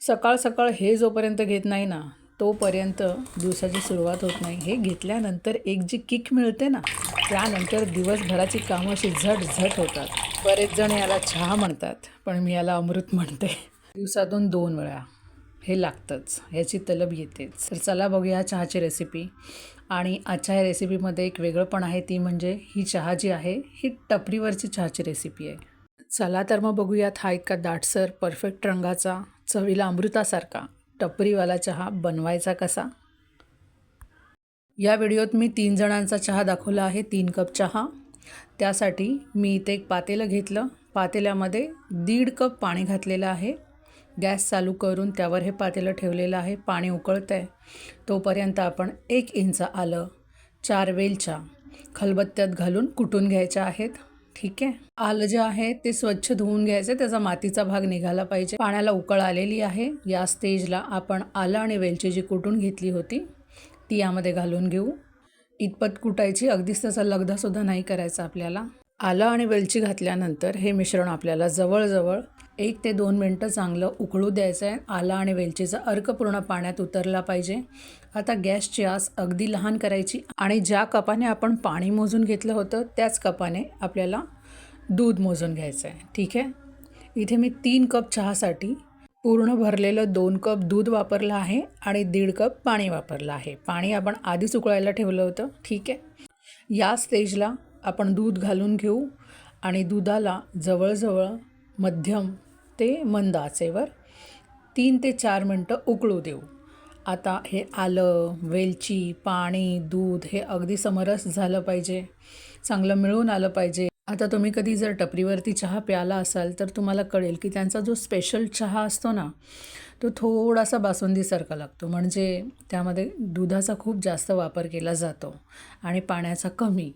सकाळ सकाळ हे जोपर्यंत घेत नाही ना तोपर्यंत दिवसाची सुरुवात होत नाही. हे घेतल्यानंतर एक जी किक मिळते ना त्यानंतर दिवसभराची कामं अशी झट झट होतात. बरेच जण याला चहा म्हणतात पण मी याला अमृत म्हणते. दिवसातून दोन वेळा. हे लागतंच. ह्याची तलब येतेच. तर चला बघूया चहाची रेसिपी आणि आजच्या ह्या रेसिपीमध्ये एक वेगळं पण आहे ती म्हणजे ही चहा जी आहे ही टपरीवरची चहाची रेसिपी आहे. चला तर मग बघूयात हा इतका दाटसर परफेक्ट रंगाचा चवीला अमृतासारखा टपरीवाला चहा बनवायचा कसा? या व्हिडिओत मी तीन जणांचा चहा दाखवला आहे तीन कप चहा. त्यासाठी मी इथे एक पातेलं घेतलं. पातेल्यामध्ये दीड कप पाणी घातलेलं आहे. गॅस चालू करून त्यावर हे पातेलं ठेवलेलं आहे. पाणी उकळतं आहे तोपर्यंत आपण एक इंच आलं चार वेलच्या खलबत्त्यात घालून कुटून घ्यायच्या आहेत. ठीक आहे. आलं जे आहे ते स्वच्छ धुवून घ्यायचं त्याचा मातीचा भाग निघाला पाहिजे. पाण्याला उकळ आलेली आहे. या स्टेजला आपण आलं आणि वेलची जी कुटून घेतली होती ती यामध्ये घालून घेऊ. इतपत कुटायची अगदीच त्याचा लगदासुद्धा नाही करायचा आपल्याला. आलं आणि वेलची घातल्यानंतर हे मिश्रण आपल्याला जवळजवळ एक ते दोन मिनटं चांगलं उकळू द्यायचं आहे. आला आणि वेलचीचा अर्क पूर्ण पाण्यात उतरला पाहिजे. आता गॅसची आस अगदी लहान करायची आणि ज्या कपाने आपण पाणी मोजून घेतलं होतं त्याच कपाने आपल्याला दूध मोजून घ्यायचं आहे. ठीक आहे? इथे मी तीन कप चहासाठी पूर्ण भरलेलं दोन कप दूध वापरलं आहे आणि दीड कप पाणी वापरलं आहे. पाणी आपण आधीच उकळायला ठेवलं होतं. ठीक आहे? या स्टेजला आपण दूध घालून घेऊ आणि दुधाला जवळजवळ मध्यम ते मंद आचेवर तीन ते चार मिनटं उकळू देऊ. आता हे आलं वेलची पाणी दूध हे अगदी समरस झालं पाहिजे. चांगलं मिळून आलं पाहिजे. आता तुम्ही कधी जर टपरीवरती चहा प्याला असाल तर तुम्हाला कळेल की त्यांचा जो स्पेशल चहा असतो ना तो थोडासा बासुंदीसारखा लागतो. म्हणजे त्यामध्ये दुधाचा खूप जास्त वापर केला जातो आणि पाण्याचा कमी.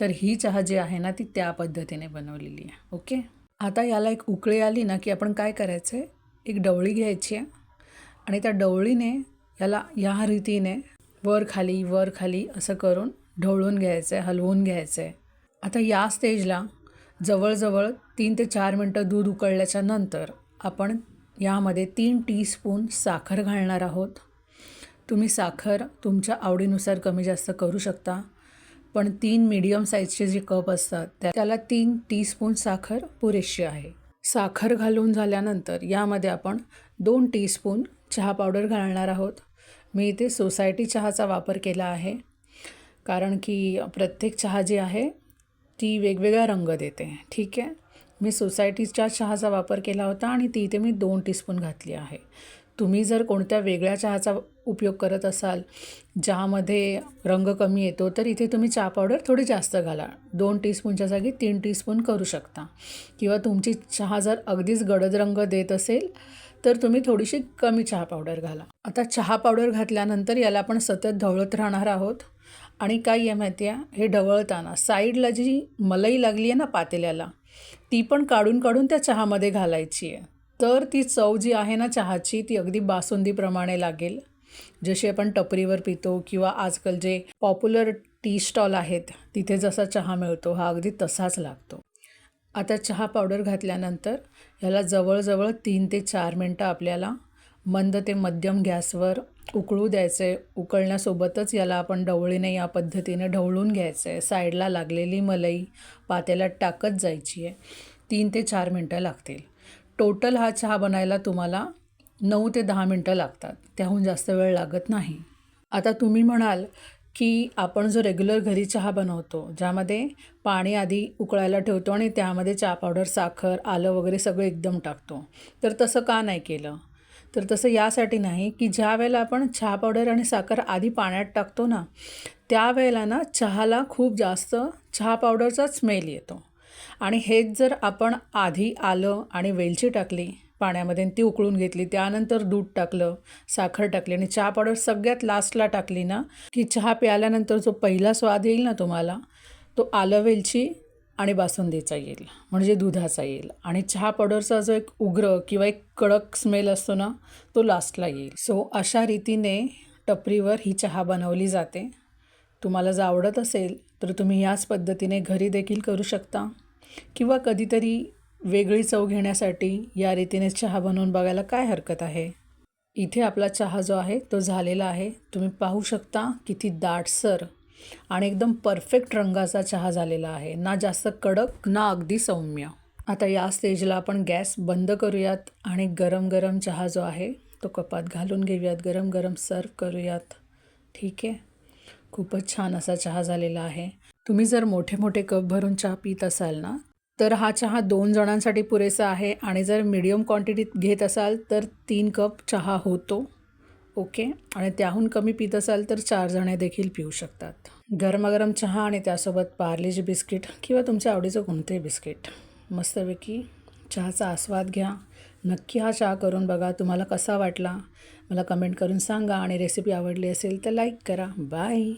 तर ही चहा जी आहे ना ती त्या पद्धतीने बनवलेली आहे. ओके? आता याला एक उकळी आली ना की आपण काय करायचं आहे? एक डवळी घ्यायची आहे. आणि त्या डवळीने याला या रीतीने वर खाली वर खाली असं करून ढवळून घ्यायचं आहे हलवून घ्यायचं आहे. आता या स्टेजला जवळजवळ तीन ते चार मिनटं दूध उकळल्याच्या नंतर आपण यामध्ये तीन टीस्पून साखर घालणार आहोत. तुम्ही साखर तुमच्या आवडीनुसार कमी जास्त करू शकता. पण तीन मीडियम साईजचे जे कप असतात त्या त्याला तीन टीस्पून साखर पुरेशी आहे. साखर घालून झाल्यानंतर यामध्ये आपण दोन टीस्पून चहा पावडर घालणार आहोत. मी इथे सोसायटी चहाचा वापर केला आहे कारण की प्रत्येक चहा जी आहे ती वेगवेगळा रंग देते. ठीक आहे? मी सोसायटीच्या चहाचा वापर केला होता आणि ती इथे मी दोन टीस्पून घातली आहे. तुम्ही जर कोणत्या वेगळ्या चहाचा उपयोग करत असाल ज्यामध्ये रंग कमी येतो तर इथे तुम्ही चहा पावडर थोडी जास्त घाला. दोन टीस्पूनच्या जागी तीन टीस्पून करू शकता. किंवा तुमची चहा जर अगदीच गडद रंग देत असेल तर तुम्ही थोडीशी कमी चहा पावडर घाला. आता चहा पावडर घातल्यानंतर याला आपण सतत ढवळत राहणार आहोत. आणि काय आहे माहिती आहे? हे ढवळताना साईडला जी मलई लागली आहे ना पातेल्याला ती पण काढून काढून त्या चहामध्ये घालायची आहे. तर ती चव जी आहे ना चहाची ती अगदी बासुंदीप्रमाणे लागेल. जशी आपण टपरीवर पितो किंवा आजकाल जे पॉप्युलर टी स्टॉल आहेत तिथे जसा चहा मिळतो हा अगदी तसाच लागतो. आता चहा पावडर घातल्यानंतर ह्याला जवळजवळ तीन ते चार मिनटं आपल्याला मंद ते मध्यम गॅसवर उकळू द्यायचं. आहे उकळण्यासोबतच याला आपण ढवळीने या पद्धतीने ढवळून घ्यायचं. आहे साईडला लागलेली मलई पात्याला टाकत जायची आहे. तीन ते चार मिनटं लागतील. टोटल हा चहा बनायला तुम्हाला नऊ ते दहा मिनटं लागतात. त्याहून जास्त वेळ लागत नाही. आता तुम्ही म्हणाल की आपण जो रेग्युलर घरी चहा बनवतो ज्यामध्ये पाणी आधी उकळायला ठेवतो आणि त्यामध्ये चहा पावडर साखर आलं वगैरे सगळं एकदम टाकतो. तर तसं का नाही केलं? तर तसं यासाठी नाही की ज्या वेळेला आपण चहा पावडर आणि साखर आधी पाण्यात टाकतो ना त्यावेळेला ना चहाला खूप जास्त चहा पावडरचा स्मेल येतो. आणि हेच जर आपण आधी आलं आणि वेलची टाकली पाण्यामध्ये ती उकळून घेतली त्यानंतर दूध टाकलं साखर टाकली आणि चहा पावडर सगळ्यात लास्टला टाकली ना की चहा प्याल्यानंतर जो पहिला स्वाद येईल ना तुम्हाला तो आलं वेलची आणि बासुंदीचा येईल म्हणजे दुधाचा येईल. आणि चहा पावडरचा जो एक उग्र किंवा एक कडक स्मेल असतो ना तो लास्टला येईल. सो अशा रीतीने टपरीवर ही चहा बनवली जाते. तुम्हाला जर आवडत असेल तर तुम्ही याच पद्धतीने घरी देखील करू शकता. किंवा कधीतरी वेगळी चव घेण्यासाठी या रीतीने चहा बनवून बघायला काय हरकत आहे? इथे आपला चहा जो आहे तो झालेला आहे. तुम्ही पाहू शकता किती दाटसर आणि एकदम परफेक्ट रंगाचा चहा झालेला आहे. ना जास्त कडक ना अगदी सौम्य. आता या स्टेजला आपण गॅस बंद करूयात आणि गरम गरम चहा जो आहे तो कपात घालून घेऊयात. गरम गरम सर्व करूयात. ठीक आहे? खूपच छान असा चहा झालेला आहे. तुम्ही जर मोठे मोठे कप भरून चहा पित असाल ना तर हा चहा दोन जणांसाठी पुरेसा आहे आणि जर मिडियम क्वांटिटीत घेत असाल तर तीन कप चहा होतो. ओके? आणि त्याहून कमी पित असाल तर चार जणे देखील पिऊ शकतात. गरमागरम चहा आणि त्यासोबत पार्लेजी बिस्किट किंवा तुमच्या आवडीचं कोणतंही बिस्किट मस्तपैकी चहाचा आस्वाद घ्या. नक्की हा चहा करून बघा तुम्हाला कसा वाटला. मला कमेंट करून सांगा आणि रेसिपी आवडली असेल तर लाईक करा. बाय.